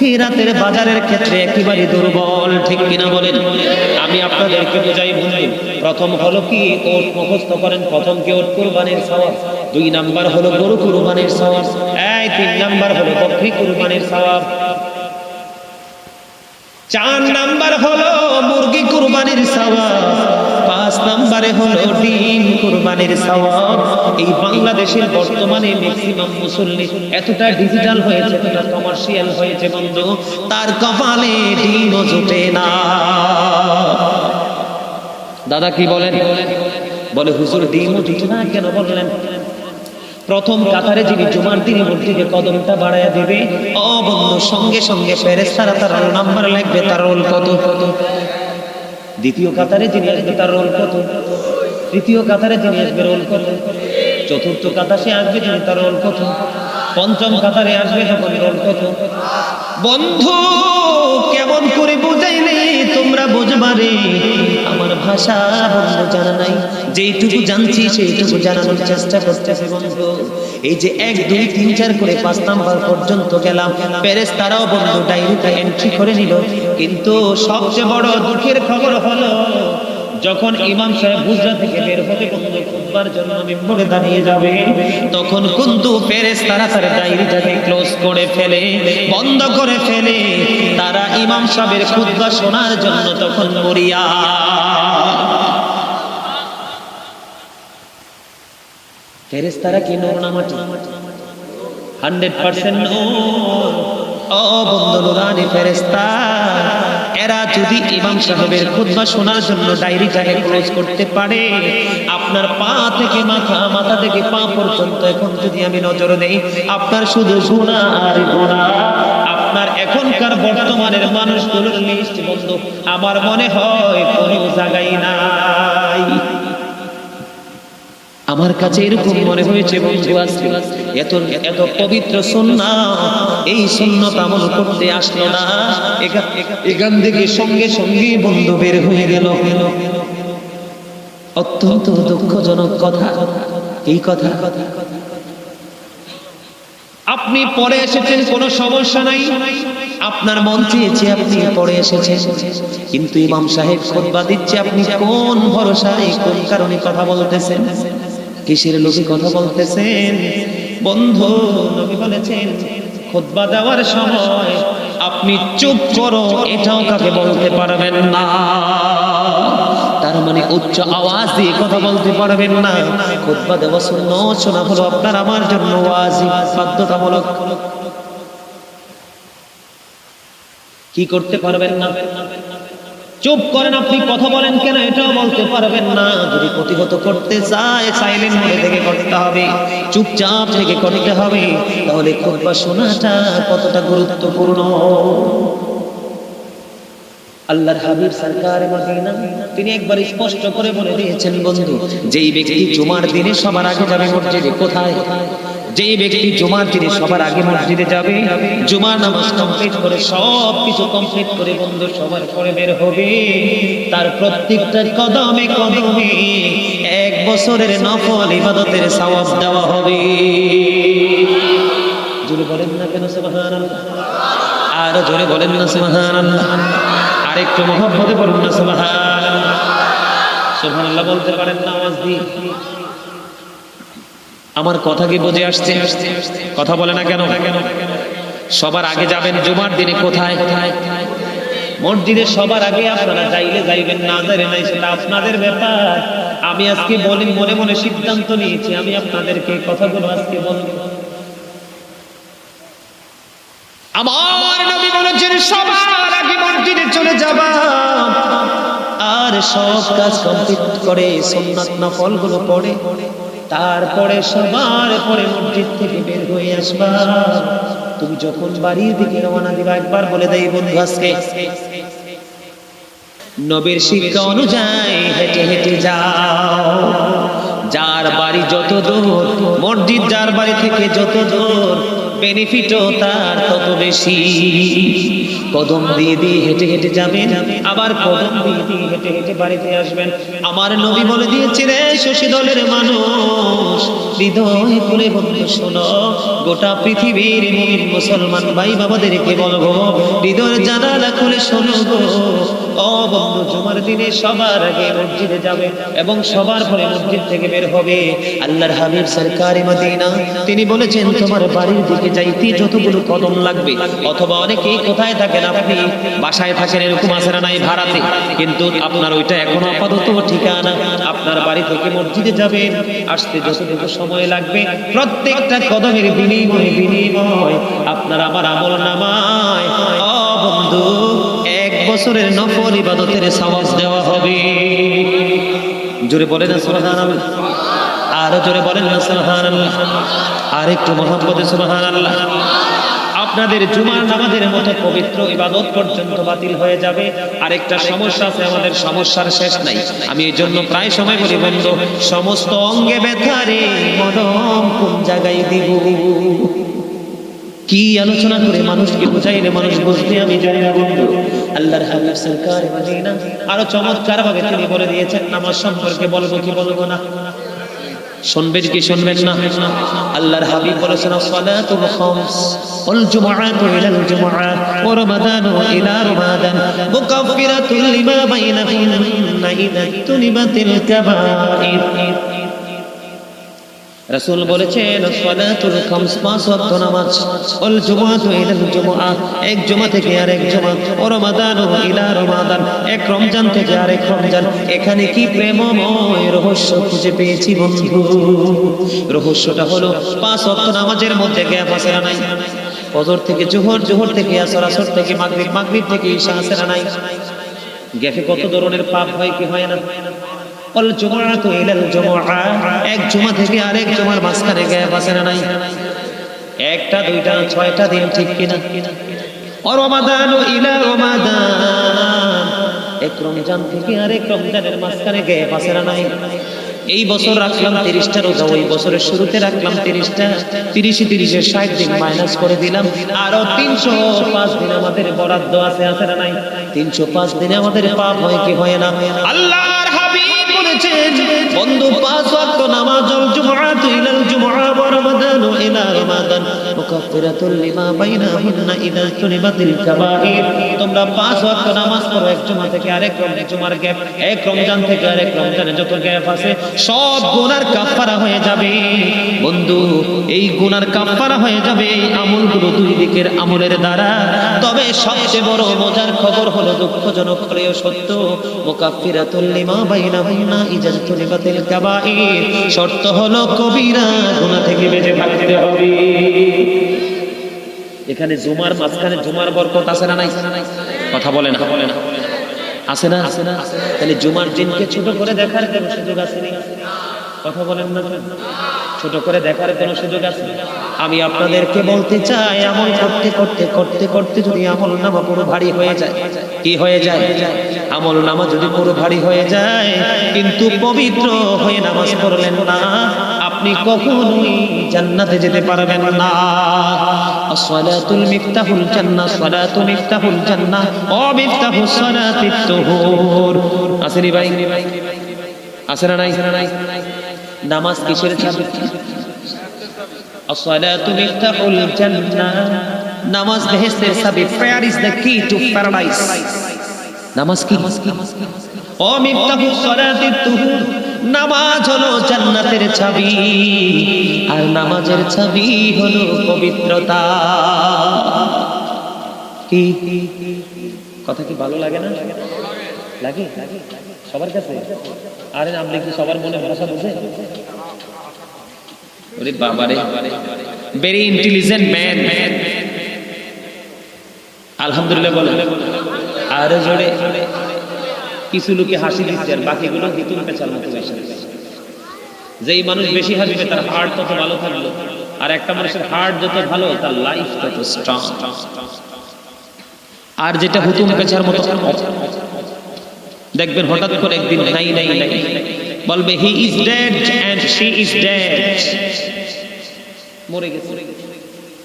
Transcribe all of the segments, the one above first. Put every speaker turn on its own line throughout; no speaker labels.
আখিরাতের বাজারের ক্ষেত্রে একেবারে দুর্বল, ঠিক কিনা বলেন? আমি আপনাদেরকে বোঝাই, বুঝাই। প্রথম হলো কি, ওট মুখস্থ করেন, প্রথম কি ওট কুরবানির সওয়াব? দুই নাম্বার হলো গরু কুরবানির সওয়াব। এই তিন নাম্বার হলো বকরি কুরবানির সওয়াব। চার নাম্বার হলো মুরগি কুরবানির সওয়াব। পাঁচ নাম্বারে হলো ডিম কুরবানির সওয়াব। এই বাংলাদেশের বর্তমানে ম্যাক্সিমাম মুসল্লি এতটা ডিজিটাল হয়েছে, এতটা কমার্শিয়াল হয়েছে বন্ধু, তার কপালে ডিমও জুটে না। দাদা কি বলেন? বলে, হুজুর ডিমও জুটে না কেন? বললেন, প্রথম কাতারে যিনি জুমার দিনে মসজিদে কদমটা বাড়াইয়া দিবে। ও বন্ধু, সঙ্গে সঙ্গে ফেরেস্তারা তার নাম্বার লাগবে, তার রোল কত কত? দ্বিতীয় কাতারে যিনি আসবে তার রোল কত? তৃতীয় কাতারে যিনি আসবে রোল কত? চতুর্থ কাতারে আসবে যিনি তার রোল কত? পঞ্চম কাতারে আসবে যখন রোল কত? বন্ধু, কেমন করে বুঝাইলে তোমরা বুঝবারে? আমার ভাষা বন্ধু জানা নাই। যেইটুকু জানছি সেইটুকু জানানোর চেষ্টা করতেছে বন্ধু। এই যে এক, দুই, তিন, চার করে পাঁচ নাম্বার পর্যন্ত গেলাম প্যারেস তারাও বন্ধু ডায়েরিটা এন্ট্রি করে নিল। কিন্তু সবচেয়ে বড় দুঃখের খবর হলো, যখন ইমাম সাহেব গুজরাট থেকে বের হতে জন্য দাঁড়িয়ে তখন কিন্তু ক্লোজ করে ফেলে, বন্ধ করে ফেলে। তারা ইমাম শোনার জন্য তখন হান্ড্রেড পার্সেন্ট ও বন্ধু ফেরেস্তা এরা যদি ইমাম সাহেবের খুদ্া শোনার জন্য ডায়েরিটাকে ক্লোজ করতে পারে, আপনার পা থেকে মাথা মাথা থেকে পা পর্যন্ত এখন যদি আমি নজর দেই, আপনার শুধু শোনা আর গোনা আপনার এখনকার বর্তমানের মানুষগুলোর লিস্ট বন্ধু, আমার মনে হয় কোনো জায়গায় নাই। আমার কাছে এরকম মনে হয়েছে, বন্ধু, আজকে এত এত পবিত্র সন্না এই সন্ন্যত আমল করতে আসলো না। এখান থেকে সঙ্গে সঙ্গে বন্ধু বের হয়ে গেল। অত্যন্ত দুঃখজনক কথা। এই কথা। আপনি পরে এসেছেন, কোনো সমস্যা নাই। আপনার মন চেয়েছে আপনি পরে এসেছেন। কিন্তু ইমাম সাহেব খোদবা দিচ্ছে, আপনি কোন ভরসায় কোন কারণে কথা বলতেছেন? কিসের লোকে কথা বলতেছেন? বন্ধু, নবী বলেছেন খোদবা দেওয়ার সময় আপনি চুপ করো, এটাও কাকে বলতে পারবেন না। তার মানে উচ্চ আওয়াজ দিয়ে কথা বলতে পারবেন না। খুতবা দেওয়া শূন্য, শোনা হলো আপনার আমার জন্য ওয়াজিব, বাধ্যতামূলক। কি করতে পারবেন না? চুপ করেন আপনি, কথা বলেন কেন এটাও বলতে পারবেন না। যদি প্রতিহত করতে চায় সাইলেন্ট মোডে থেকে করতে হবে, চুপচাপ থেকে করতে হবে। তাহলে খুতবা শোনাটা কতটা গুরুত্বপূর্ণ। আল্লাহর হাবিব সরকার মদিনা, তিনি একবার স্পষ্ট করে বলে দিয়েছেন, বন্ধু, যেই ব্যক্তি জুমার দিনে সবার আগে যাবে মসজিদে, কোথায়? যেই ব্যক্তি জুমার দিনে সবার আগে মসজিদে যাবে, জুমার নামাজ কমপ্লিট করে সব কিছু কমপ্লিট করে বন্ধু সবার পরে বের হবে। তার প্রত্যেকটা কদমে কদমে এক বছরের নফল ইবাদতের সওয়াব দেওয়া হবে। জোরে বলেন না কেন সুবহানাল্লাহ? আরও জোরে বলেন না সুবহানাল্লাহ? আরেকটু মহব্বতে বলুন না সুবহানাল্লাহ? সুবহানাল্লাহ বলতে পারেন না আওয়াজ দিয়ে। আমার কথা কি বুঝে আসছে? কথা বলে না কেন? সবার আগে যাবেন জুমার দিনে কোথায়? মসজিদে সবার আগে আপনারা যাইলে যাইবেন, না যাইলে নাই সেটা আপনাদের ব্যাপার। আমি আজকে বলি, মনে মনে সিদ্ধান্ত নিয়েছি, আমি আপনাদেরকে কথাগুলো আজকে বলব। আমার নবী বলেছেন, সবার আগে মসজিদে চলে যাবা। আর সব কাজ কমপ্লিট করে, সোমনাথ না ফলগুলো পড়ে। তারপরে সবার পরে মসজিদ থেকে বের হয়ে আসবা। তুমি যখন বাড়ির দিকে রওনা দিবা, একবার বলে দেই বন্ধু আজকে, নবীর শিক্ষা অনুযায়ী হেঁটে হেঁটে যাও। যার বাড়ি যত দূর, মসজিদ যার বাড়ি থেকে যত দূর বেনিফিটও তার তত বেশি। কদম দিয়ে দিয়ে হেঁটে হেঁটে যাবে আবার কদম দিয়ে দিয়ে হেঁটে হেঁটে বাড়িতে আসবেন। আমার নবী বলে দিয়েছে রে, শশী দলের মানুষ, হৃদয় করে বন্ধু শোনো, গোটা পৃথিবীর মুসলমান ভাই বাবাদেরকে বলব, হৃদয়ের জানালা খুলে শোনো গো। বন্ধু জুমার দিনে সবার আগে মসজিদে যাবে এবং সবার পরে মসজিদ থেকে বের হবে। আল্লাহর হাবিব সরকারি মদিনা। তিনি বলেছেন, তোমার বাড়ির দিকে যাইতে যতগুলো কদম লাগবে, অথবা অনেকেই কোথায় থাকেন আপনি? বাসায় থাকেন এরকম আছে না নাই ভাড়াতে? কিন্তু আপনার ওইটা এখনও আপাতত ঠিকানা। আপনার বাড়ি থেকে মসজিদে যাবেন, আসতে যতটুকু সময় লাগবে, প্রত্যেকটা কদমের বিনিময় বিনিময় আপনার আমার আমল নামায়। বন্ধু বছরের নফল ইবাদতের সওয়াব দেওয়া হবে। জোরে বলেন সুবহানাল্লাহ। আরও জোরে বলেন না, সুবহানাল্লাহ। আর একটু মহব্বতে, সুবহানাল্লাহ। আপনাদের জুমার নামাজের মতো পবিত্র ইবাদত পর্যন্ত বাতিল হয়ে যাবে। আর একটা সমস্যা আছে, আমাদের সমস্যার শেষ নাই। আমি এই জন্য প্রায় সময় বলি, বন্ধু, সমস্ত অঙ্গে ব্যথারে মনম কোন জায়গায় দিব? কি আলোচনা করে মানুষকে বুঝাইলে মানুষ বুঝতে আমি জানি না, বন্ধু। আল্লাহর হাবিব সরকার মদিনা। আরও চমৎকার ভাবে তিনি বলে দিয়েছেন, নামাজ সম্পর্কে বলব কি বলব না? শুনবেন কি শুনবেন না? আল্লাহর হাবিব বলেছেন সালাতুল খামস ওয়াল জুমআতু ইলাল জুমআ ওয়া রমাদানু ইলা রমাদান মুকাফফিরাতুল লিমা বাইনাহুন্না ইযা তুনিবাতিল কাবাইর। রাসূল বলেছেন, সালাতুল খামস, পাঁচ ওয়াক্ত নামাজ ওয়াল জুমআতু ইলাল জুমআ, এক জুমা থেকে আরেক জুমা, ও রমাদানু ইলা রমাদান, এক রমজান থেকে আরেক রমজান, এখানে কি প্রেমময় রহস্য খুঁজে পেয়েছি বন্ধু? রহস্যটা হলো, পাঁচ ওয়াক্ত নামাজের মধ্যে গ্যাপ আছে না নাই? ফজর থেকে জোহর জোহর থেকে আসর আসর থেকে মাগরিব মাগরিব থেকে ঈশা আছে না নাই? গ্যাপে কত ধরনের পাপ হয়, কি হয় না? অল এক থেকে আরেক মাঝখানে নাই? একটা, দুইটা, ছয়টা দিন ঠিক আরেক মাঝখানে নাই? এই বছর রাখলাম তিরিশটা রোজা, ওই বছরের শুরুতে রাখলাম তিরিশটা। তিরিশে তিরিশে ষাট দিন মাইনাস করে দিলাম। আরও তিনশো পাঁচ দিন আমাদের বরাদ্দ আছে আছে না নাই? তিনশো পাঁচ দিনে আমাদের পাপ হয় কি হয় না? বলেছেন বন্ধু পাঁচ ওয়াক্ত জুমা জুমআতু ইলাল রমাদানু ইলা রমাদান। মুকাফফিরাতুল লিমা বাইনাহুন্না ইযা তুনিবাতিল কাবাইর। তোমরা পাঁচ ওয়াক্ত নামাজ পড়ো, এক জুমা থেকে আরেক জুমার গ্যাপ, এক রমজান থেকে আরেক রমজানে যত গ্যাপ আছে, সব গুনার কাফফারা হয়ে যাবে। বন্ধু, এই গুনার কাফফারা হয়ে যাবে এই আমলগুলো দুই দিকের আমলের দ্বারা। তবে সবচেয়ে বড় মজার খবর হলো দুঃখজনক হলেও সত্য, মুকাফফিরাতুল লিমা বাইনাহুন্না ইযা তুনিবাতিল কাবাইর। শর্ত হলো কবিরা গুনাহ থেকে বেঁচে থাকতে হবে এখানে জুমার মাঝখানে জুমার বরকত আছে না নাই? কথা বলে না। বলে না আছে না? আছে না তাহলে জুমার দিনকে ছোট করে দেখার কোনো সুযোগ আছে নি? কথা বলেন না? ছোট করে দেখার কোনো সুযোগ আছে আমি আপনাদেরকে বলতে চাই, আমল করতে করতে করতে করতে যদি আমল নামা পুরো ভারী হয়ে যায়, কি হয়ে যায়? আমল নামা যদি পুরো ভারী হয়ে যায়, কিন্তু পবিত্র হয়ে নামাজ পড়লেন না আপনি কখনোই জান্নাতে যেতে পারবেন না। আসসালাতুল মিফতাহুল জান্নাহ, সালাতু মিফতাহুল জান্নাহ ও মিফতাহুস সালাতিত তুহুর। আসেনি ভাই? আছে না নাই? নামাজ কিসের চাবি আসসালাতু মিফতাহুল জান্নাহ। নামাজ বেহেশতের চাবি prayer is the key to paradise. নামাজ কি? ও মিফতাহুস সালাতিত তুহুর। নামাজ হলো জান্নাতের চাবি আর নামাজের চাবি হলো পবিত্রতা। কি? কথা কি ভালো লাগে না? লাগে? সবার কাছে? আরে আপনি কি সবার মনে ভাষা বুঝে? ওরে বাবারে। ভেরি ইন্টেলিজেন্ট ম্যান আলহামদুলিল্লাহ বলে আরে জোরে। কিছু লোকে হাসি দিচ্ছে আর বাকিগুলো দ্বিতীয় পেঁচার মতো বেশি যেই মানুষ বেশি হাসবে, তার হার্ট তত ভালো থাকল। আর একটা মানুষের হার্ট যত ভালো, তার লাইফ তত স্ট্রং আর যেটা হুতুম পেঁচার মতো দেখবেন হঠাৎ করে একদিন নাই নাই নাই। বলবে he is dead and she is dead মরে গেছে।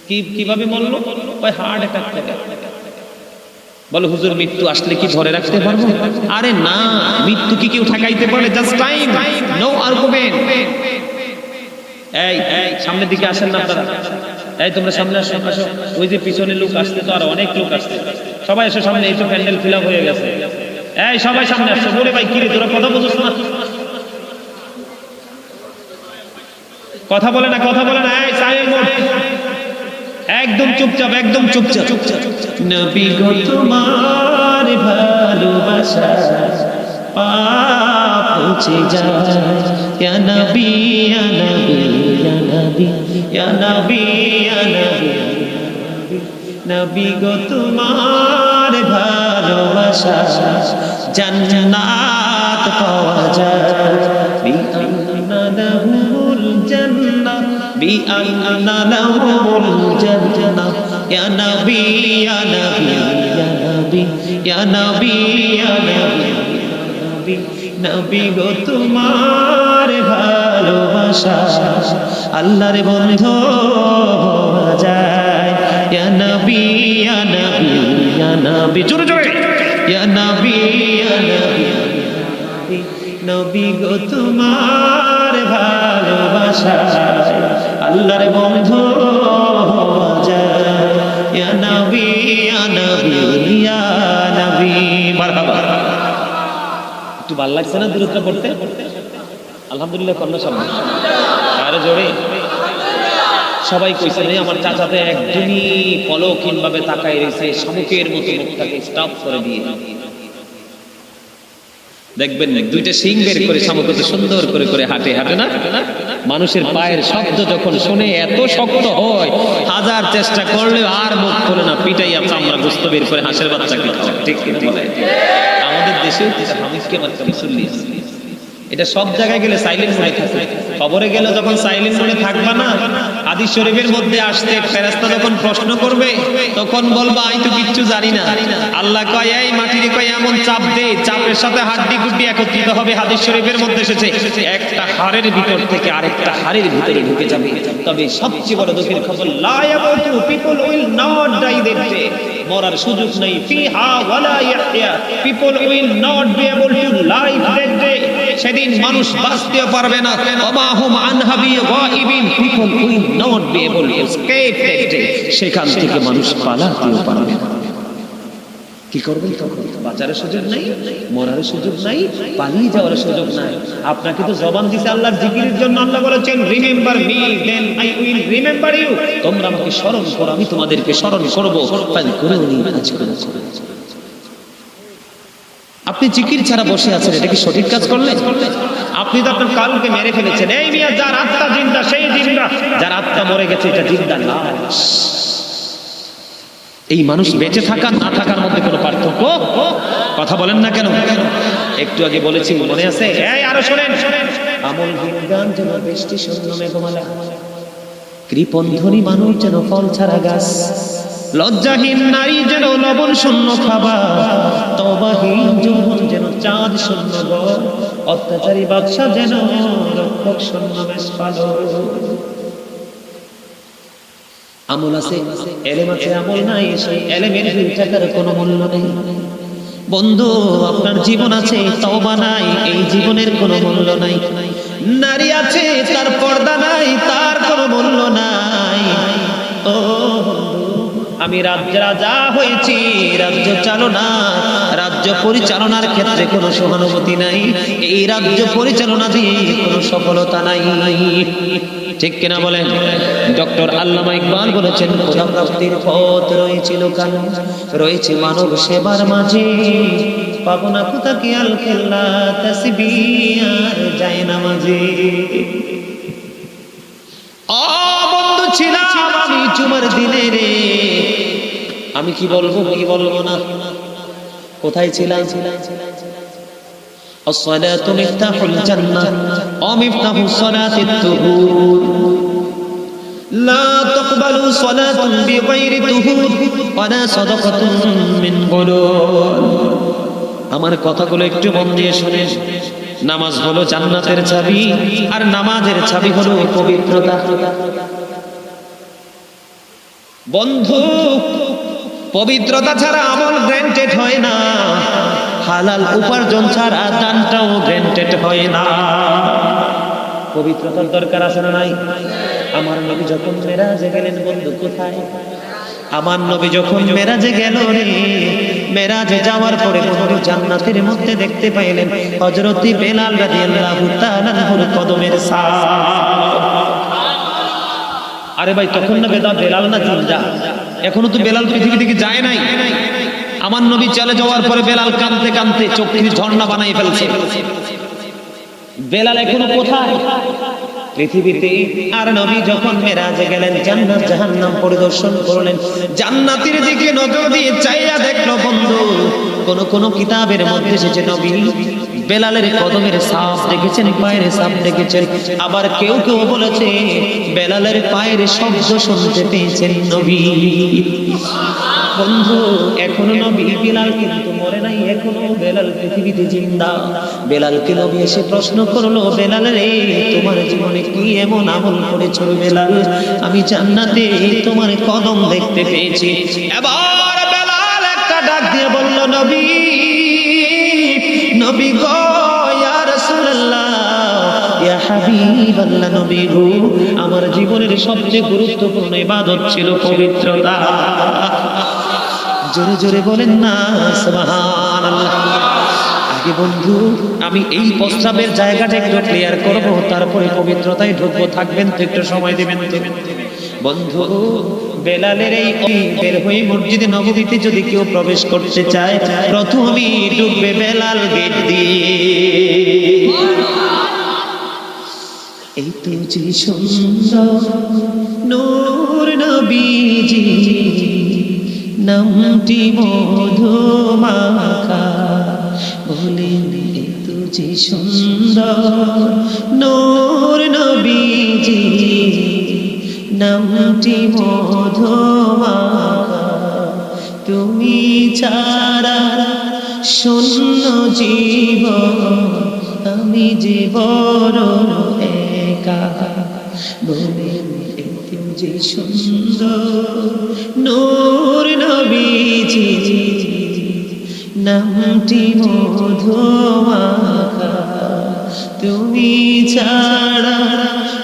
কি, কীভাবে মরলো? ওই হার্ট অ্যাটাক করে বলে, হুজুর, মৃত্যু আসলে কি ধরে রাখতে পারব? আরে না, মৃত্যু কি কেউ ঠেকাইতে পারে জাস্ট টাইম নো আর্গুমেন্ট এই এই, সামনের দিকে আসেন না আপনারা। এই, তোমরা সামনে আসো আসো। ওই যে পিছনে লোক আসতে তো, আর অনেক লোক আসছে। সবাই এসো সামনে, এই তো প্যান্ডেল ফিল হয়ে গেছে। এই, সবাই সামনে আসছে বলে, ভাই কিরে তোরা কথা বুঝছ না? কথা বলে না, কথা বলে না। এই সাইলেন্ট মোড একদম চুপচাপ একদম চুপচাপ। গো তোমার ভালোবাসা পাপ মুছে নবী গো তোমার ভালোবাসা পাওয়া যায়। গো তোমার ভালোবাসা আল্লাহর বন্ধু যায়। জোরে জোরে। নবী নবী। নবী গো তোমার ভালোবাসা আল্লাহর বন্ধু নবী নবী একটু ভালো লাগছে না দূরত্ব পড়তে? আলহামদুলিল্লাহ, কন্যা সামনে। আরও জোরে। সবাই কইছে আমার চাচাতে একদমই পলকহীন ভাবে তাকায় রয়েছে, শামুকের মতো মুখটাকে স্টাফ করে দিয়ে। দেখবেন দুইটা সিং বের করে সামগ্রী সুন্দর করে করে হাঁটে হাঁটে না? মানুষের পায়ের শব্দ যখন শুনে এত শক্ত হয়, হাজার চেষ্টা করলে আর মুখ খোলে না, পিটাইয়া চামড়া গোস্ত বের করে হাঁসের বাচ্চা ঠিক ঠিক আমাদের দেশে হামিদকে মাত্র মুসল্লি এটা সব জায়গায় গেলে সাইলেন্ট মোডে থাকে। খবরে গেলে যখন সাইলেন্ট মোডে থাকবা না হাদিস শরীফের মধ্যে আসতে ফেরেশতা যখন প্রশ্ন করবে, তখন বলবা আমি তো কিচ্ছু জানি না। আল্লাহ কয়, এই মাটিরে কয়, এমন চাপ দে, চাপের সাথে হাড্ডি গুড্ডি একত্রিত হবে। হাদিস শরীফের মধ্যে এসেছে, একটা হাড়ের ভিতর থেকে আরেকটা হাড়ের ভিতরে ঢুকে যাবে। তবে সবচেয়ে বড় দুঃখের খবর, লা ইয়ামুতু people will not die that মরার সুযোগ নেই, ফিহা ওয়ালা ইয়াহইয়া people will not be able to live that সেদিন মানুষ বাঁচতে পারবে না। ওমা হুম আনহাবি গাইবিন। People will not be able escape that সেখান থেকে মানুষ পালাতেও পারবে না। কি করবেন তখন? বাঁচার সুযোগ নাই মরার সুযোগ নাই, পালিয়ে যাওয়ার সুযোগ নাই। আপনাকে তো জবান দিছে আল্লাহর জিকিরের জন্য। আল্লাহ বলেছেন remember me then I will remember you তোমরা আমাকে স্মরণ করো, আমি তোমাদেরকে স্মরণ করব। ফাল করুনি কাজ করো আপনি জিকির ছাড়া বসে আছেন, এটা কি সঠিক কাজ করলেন আপনি তো আপনার কালকে মেরে ফেলেছেন। এই মিয়া, যার আত্মা জিন্দা, সেই জিন্দা। যার আত্মা মরে গেছে, এটা জিন্দা না। এই মানুষ বেঁচে থাকা না থাকার মধ্যে কোনো পার্থক্য? কথা বলেন না কেন? একটু আগে বলেছি, মনে আছে? এই, আরও শোনেন। আমল গান যেন বৃষ্টি শূন্য মেঘমালা। কৃপন ধনী মানুষ যেন ফল ছাড়া গাছ। লজ্জাহীন নারী যেন লবণ শূন্য খাবার তবাহীন যৌবন যেন চাঁদ শূন্য ঘর, অত্যাচারী বাদশা যেন রক্ষক শূন্য বেশ পালন। আমল আছে, এলেম আছে, আমল নাই, সেই এলেমের দুই টাকার কোনো মূল্য নেই। বন্ধু, আপনার জীবন আছে, তওবা নাই, এই জীবনের কোনো মূল্য নাই। নারী আছে, তার পর্দা নাই, তার আমি রাজ্য রাজা হয়েছি, রাজ্য চালনা, রাজ্য পরিচালনার ক্ষেত্রে কোনো সহানুভূতি নাই। এই রাজ্য পরিচালনা দিয়ে কোনো সফলতা নাই। ঠিক কিনা বলেন? ডক্টর আল্লামা ইকবাল বলেছেন খোদা প্রাপ্তির পথ রয়েছিল কান রয়েছে মানব সেবার মাঝে। পাবো না কোথা কি আল খেল্লা তসবি আর যায় না মাঝে ও বন্ধু ছিলাম আমি জুমার দিনে রে আমি কি বলবো কি বলবো না কোথায় ছিলাম الصلاة مفتاح الجنة ومفتاح الصلاة الطهور لا تقبل صلاة بغير طهور ولا صدقة من غلول আমার কথাগুলো একটু মন দিয়ে শুনেন নামাজ হলো জান্নাতের চাবি আর নামাজের চাবি হলো পবিত্রতা বন্ধু, পবিত্রতা ছাড়া আমল গ্র্যান্টেড হয় না। হালাল উপার্জন ছাড়া দানটাও গ্র্যান্টেড হয় না। পবিত্রতার দরকার আছে না নাই? আমার নবী যখন মেরাজে গেলেন, বন্ধু কোথায়? আমার নবী যখন মেরাজে গেল রে, মেরাজে যাওয়ার পরে বন্ধু জান্নাতের মধ্যে দেখতে পাইলেন হযরতি বেলাল রাদিয়াল্লাহু তাআলার কদমের ছাপ আরে ভাই, তখন না বেদা বেলাল না জিন্দা এখনও তো বেলাল পৃথিবী থেকে যায় নাই। আমার নবী চলে যাওয়ার পরে বেলাল কাঁদতে কাঁদতে চোখের ঝর্ণা বানাই ফেলছে। বেলাল এখনও কোথায়? পৃথিবীতে। আর নবী যখন মেরাজে গেলেন, জান্নাত জাহান্নাম পরিদর্শন করলেন। জান্নাতের দিকে নজর দিয়ে চাইয়া দেখল বন্ধু, কোন কোন কিতাবের মধ্যে এসেছে নবী। বেলালের কদমের সাপ দেখেছেন, পায়ের সাপ দেখেছেন। আবার কেউ কেউ বলেছে, বেলালের পায়ের শব্দ শুনতে পেয়েছেন নবী। বন্ধু, এখনও নবী বেলাল কিন্তু মরে নাই, এখনও বেলাল পৃথিবীতে জিন্দা। বেলালকে নবী এসে প্রশ্ন করল, বেলাল রে, তোমার জীবনে কি এমন আমল করেছ বেলাল? আমি জান্নাতে তোমার কদম দেখতে পেয়েছি। এবার বেলাল একটা ডাক দিয়ে বলল, নবী হাবিবাল্লাহ নবী গো আমার জীবনের সবচেয়ে গুরুত্বপূর্ণ ইবাদত ছিল পবিত্রতা। জোরে জোরে বলেন না, সুবহানাল্লাহ। আগে বন্ধু, আমি এই প্রস্তাবের জায়গাটা একটু ক্লিয়ার করব, তারপরে পবিত্রতায় ঢুকবো, থাকবেন তো একটু সময় দেবেন বন্ধু, বেলালের এই বের হয়ে মসজিদে নববীতে যদি কেউ প্রবেশ করতে চায়, প্রথমেই ঢুকবে বেলাল গেট দিয়ে। এই যে সুন্দর নূর নবীজি, নামটি মধুমাখা। বলেন এই তো যে সুন্দর নূর নবীজি, নামটি মধুমাখা। তুমি ছাড়া শূন্য জীবন, আমি যে বড় বলেন একটু যে সুন্দর নূর নবীজি নামটি মধুমাখা তুমি ছাড়া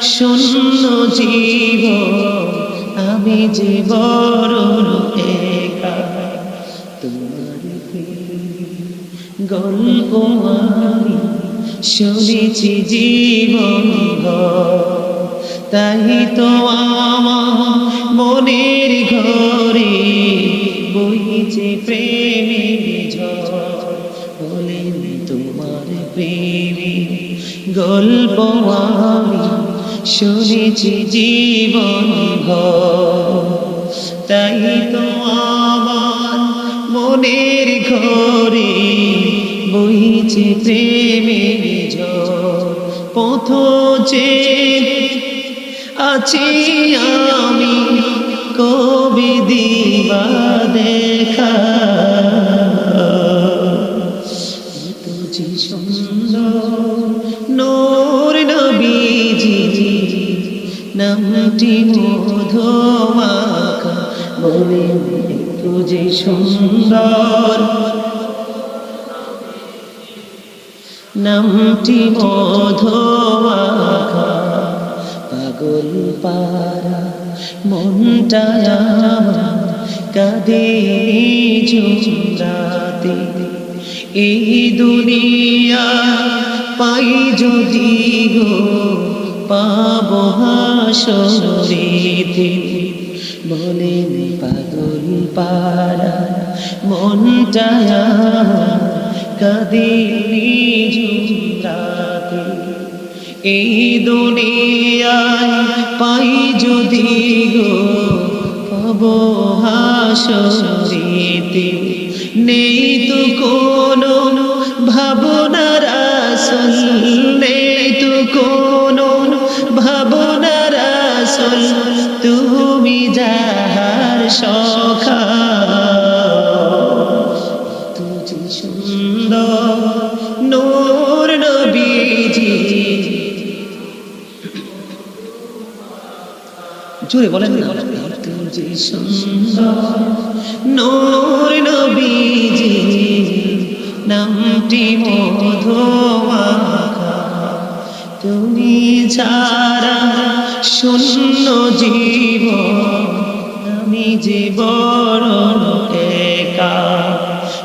শূন্য জীব আমি যে বড় তোমার গল্প আমি শুনেছি জীবন ভর। তাই তো আমার মনের ঘরে বইছে প্রেমের ঝড় বলেন তোমার প্রেমে গল্প আমি শুনেছি জীবন। তাই তো আমার মনের ঘরে বইছে ঝড় পথ যে আছি আমি কবি দিবা দেখা। তুঝি সুন্দর নোর নবীজি, নামটি মধুমাখা। বলে তুঝি সুন্দর নামটি মধুমাখা। পাগল পারা মনটা আমার কাঁদে এই দুনিয়া পাই যদি গো, পাব হাসরেতে। বলেন পাগল পারা মনটা কাঁদে জুমরাতে এই দুনিয়ায় পাই যদি গো পাব হাসরিতে। নেই তো কোনো জোরে বলেন নবীজি, নামটি মধুমাখা। তুমি ছাড়া শূন্য জীব আমি যে বড় একা।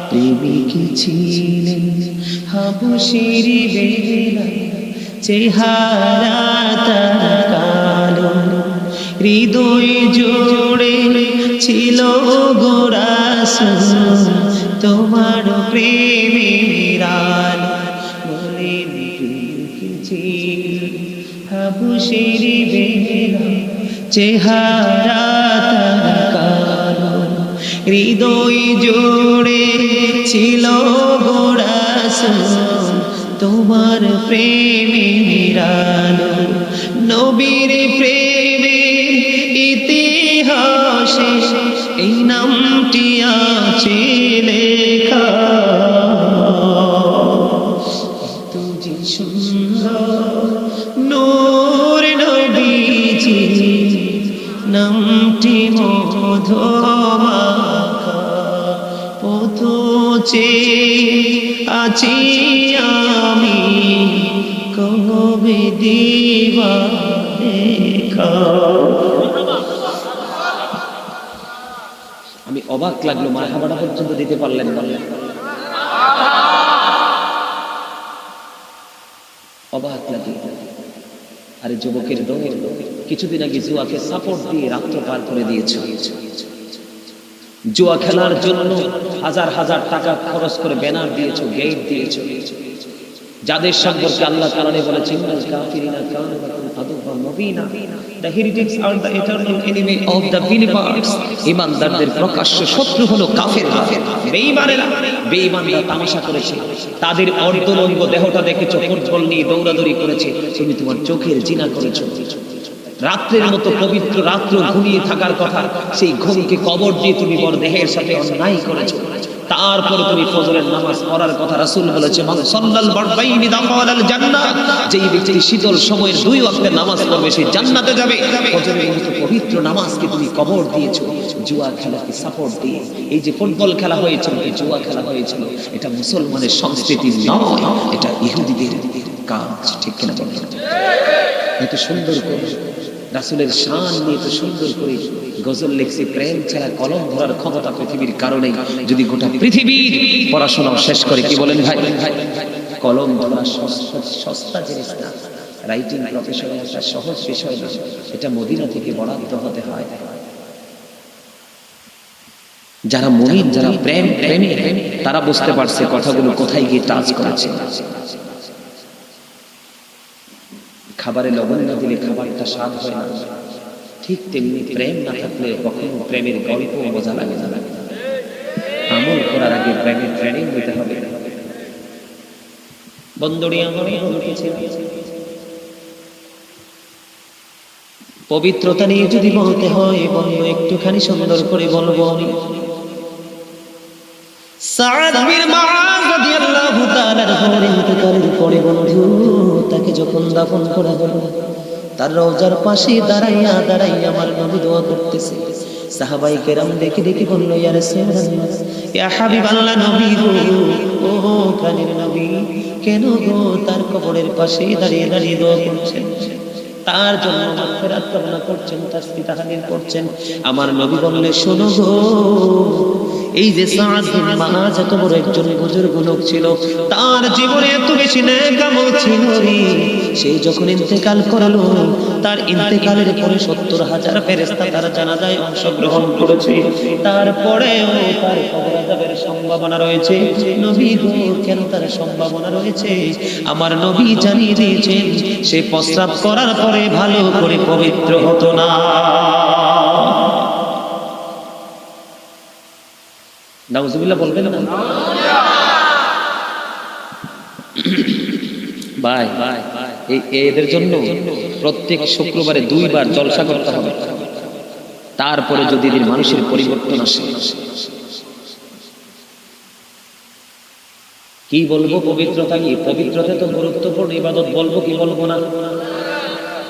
প্রেমিক ছিলেন হাবুশির বেলা, চেহারা তার হৃদয় জোড়ে ছিল গোরাস তোমার প্রেমের আলো। বলেন হাবুশির বেলা, চেহারা হৃদয় জোড়ে ছিল গোরাস তোমার প্রেমের আলো। নবীর প্রেমে এই নামটি আছে লেখা। তুজি সুন্দর নূর নবীজি, নামটি মধুমাখা। পথে আছি আমি, কবে দিবা দেখা আমি অবাক লাগল মারহাবাটা পর্যন্ত দিতে পারলেন বললেন অবাক লাগে আরে যুবকের রঙের কিছুদিন আগে জুয়াকে সাপোর্ট দিয়ে রাত্র পার করে দিয়েছে। জুয়া খেলার জন্য হাজার হাজার টাকা খরচ করে ব্যানার দিয়েছ গেট দিয়েছ। যাদের সম্পর্কে আল্লাহ কারণে বলেছেন দেহটা করেছে। তুমি তোমার চোখের জিনা করেছ। রাত্রের মতো পবিত্র রাত্র ঘুমিয়ে থাকার কথা, সেই ঘুমকে কবর দিয়ে তুমি বড় দেহের সাথে অন্যায় করেছ। তারপরে তুমি ফজরের নামাজ পড়ার কথা রাসূল বলেছে, মান সাল্লাল জান্নাত যেই ব্যক্তি শীতল সময়ে দুই ওয়াক্তের নামাজ পড়বে, সে জান্নাতে যাবে। ফজরের মতো পবিত্র নামাজকে তুমি কবর দিয়েছ, জুয়া খেলাকে সাপোর্ট দিয়ে। এই যে ফুটবল খেলা হয়েছিল, এই জুয়া খেলা হয়েছিল, এটা মুসলমানের সংস্কৃতি নয়, এটা ইহুদিদের কাজ, ঠিক কিনা বলেন? এত সুন্দর করে রাসুলের শান নিয়ে এত সুন্দর করে গজল লিখছে, প্রেম ছাড়া কলম ধরার ক্ষমতা পৃথিবীর কারণে যদি গোটা পৃথিবীর পড়াশোনা শেষ করে, কি বলেন ভাই? কলম ধরা সস্তা জিনিস না রাইটিং প্রফেশন একটা সহজ বিষয় না, এটা মদিনা থেকে বরাদ্দ হতে হয়। যারা মনিন যারা প্রেম প্রেমী তারা বুঝতে পারছে কথাগুলো কোথায় গিয়ে টাচ করেছে। খাবারে লবণ না দিলে খাবারটা স্বাদ হয় না। ঠিক তেমনি প্রেম না থাকলে কখনো প্রেমের গল্প বোঝা লাগে না। আমল করার আগে প্রেমের ট্রেনিং দিতে হবে। পবিত্রতা নিয়ে যদি বলতে হয়, বলব, একটুখানি সুন্দর করে বলব আমি। তাকে যখন দাফন করা হলো, তার রওজার পাশে দাঁড়াইয়া দাঁড়াইয়া আমার নবী দোয়া করতেছে। সাহাবাই কেরাম দেখে দেখে বলল, ইয়া রাসূলুল্লাহ, ইয়া হাবিবাল্লাহ নবী গো, ও কানের নবী, কেন গো তার কবরের পাশে দাঁড়িয়ে দাঁড়িয়ে দোয়া করছেন? তার জন্য মাগফিরাত কামনা করছেন তাসবিহ তাহলিল করছেন। আমার নবী বললে, শোনো গো এই যে সাদ বিন মাআজ এত একজন বুজুর্গ লোক ছিল, তার জীবনে এত বেশি নেক আমল ছিল রে। সে যখন ইন্তেকাল করল, তার ইন্তেকালের পরে সত্তর হাজার ফেরেস্তা তার জানাজায় অংশগ্রহণ করেছে। তারপরেও তার কবর আযাবের সম্ভাবনা রয়েছে। নবী কেন তার সম্ভাবনা রয়েছে? আমার নবী জানিয়ে দিয়েছেন, সে প্রস্রাব করার পরে ভালো করে পবিত্র হতো না। নাউজুবিল্লাহ বলবেন না ভাই, এই এদের জন্য প্রত্যেক শুক্রবারে দুইবার জলসা করতে হবে। তারপরে যদি এদের মানুষের পরিবর্তন আসে। কি বলব পবিত্রতা কি পবিত্রতা তো গুরুত্বপূর্ণ, ইবাদত বলব কি বলব না?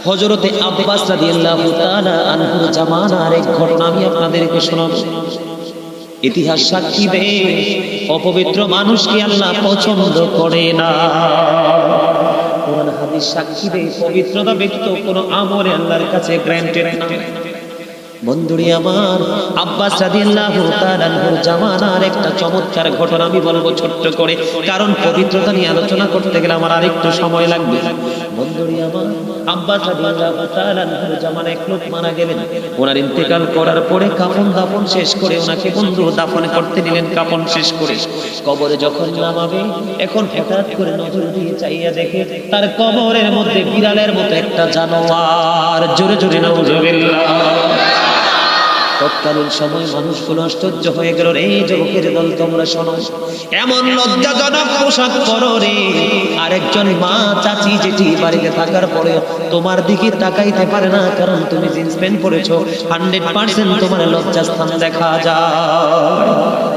হজরতে আব্বাস রাদিয়াল্লাহু তাআলা আনহুর জামানার এক ঘটনা আমি আপনাদেরকে শোনাবো। ইতিহাস সাক্ষী দে, অপবিত্র মানুষকে আল্লাহ পছন্দ করে না। কোরআন হাদিস সাক্ষী দে, পবিত্রতা ব্যক্ত কোন আমলে আল্লাহর কাছে গ্র্যান্টেড না। বন্ধুরি আমার, আব্বাস রাদিয়াল্লাহু তাআলা আনহুর জামানার একটা চমৎকার ঘটনা আমি বলব ছোট্ট করে। কারণ পবিত্রতা নিয়ে আলোচনা করতে গেলে আমার আরেকটু সময় লাগবে। বন্ধুরি আমার, আব্বাস রাদিয়াল্লাহু তাআলা আনহুর জামানায় এক লোক মারা গেলেন। ওনার ইন্তেকাল করার পরে কাফন দাফন শেষ করে ওনাকে বন্ধু দাফন করতে নিলেন, কাফন শেষ করে। কবরে যখন নামাবে, এখন হঠাৎ করে নজর দিয়ে চাইয়া দেখে তার কবরের মধ্যে বিড়ালের মতো একটা জানোয়ার। জোরে জোরে নজরুল্লাহ তৎকালীন সময় মানুষগুলো আশ্চর্য হয়ে গেল রে যুবকের দল তোমরা শোনো, এমন লজ্জাজনক পোশাক করো রে। আরেকজন মা চাচি যেটি বাড়িতে থাকার পরে তোমার দিকে তাকাইতে পারে না, কারণ তুমি জিন্স প্যান্ট পরেছো। হান্ড্রেড পার্সেন্ট তোমার লজ্জাস্থান দেখা যায়।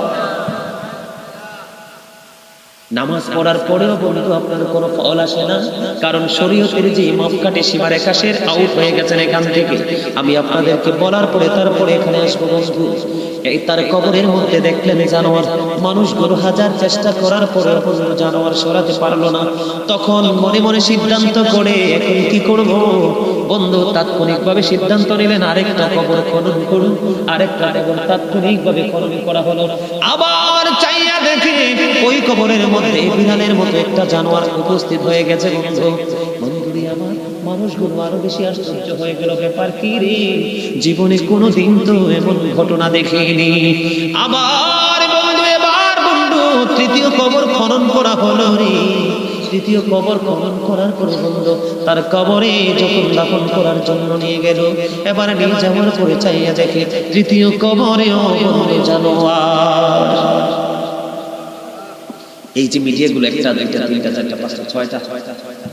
নামাজ পড়ার পরেও বন্ধু, আপনার কোনো ফল আসে না। কারণ শরীয়তের যে মাপকাঠি সীমার একাশের আউট হয়ে গেছেন এখান থেকে। আমি আপনাদেরকে বলার পরে তারপরে এখানে আসব বন্ধু। এই তার কবরের মধ্যে দেখলেন জানোয়ার। মানুষগুলো হাজার চেষ্টা করার পরে জানোয়ার সরাতে পারল না। তখন মনে মনে সিদ্ধান্ত করে, এখন কি করব? বন্ধু, তাৎক্ষণিকভাবে সিদ্ধান্ত নিলেন, আরেকটা কবর খনন করুন। আরেকটা কবর তাৎক্ষণিকভাবে খনন করা হলো। আবার চাইয়া দেখে ওই কবরের মধ্যে বিড়ালের মতো একটা জানোয়ার উপস্থিত হয়ে গেছে, বন্ধু। আমার মানুষগুলো আরও বেশি আশ্চর্য হয়ে গেল ব্যাপার কি রে? জীবনে কোনো দিন তো এমন ঘটনা দেখিনি। আবার বন্ধু, এবার বন্ধু, তৃতীয় কবর খনন করা হলো রে। তৃতীয় কবর খনন করার পরে বন্ধু, তার কবরে যখন দাফন করার জন্য নিয়ে গেল, এবার নিয়ে যাওয়ার পরে চাইয়া দেখে, তৃতীয় কবরেও বন্ধু জানোয়ার। এই যে মিডিয়াগুলো, একটা, দুইটা, তিনটা, চারটা, পাঁচটা ছয়টা ছয়টা ছয়টা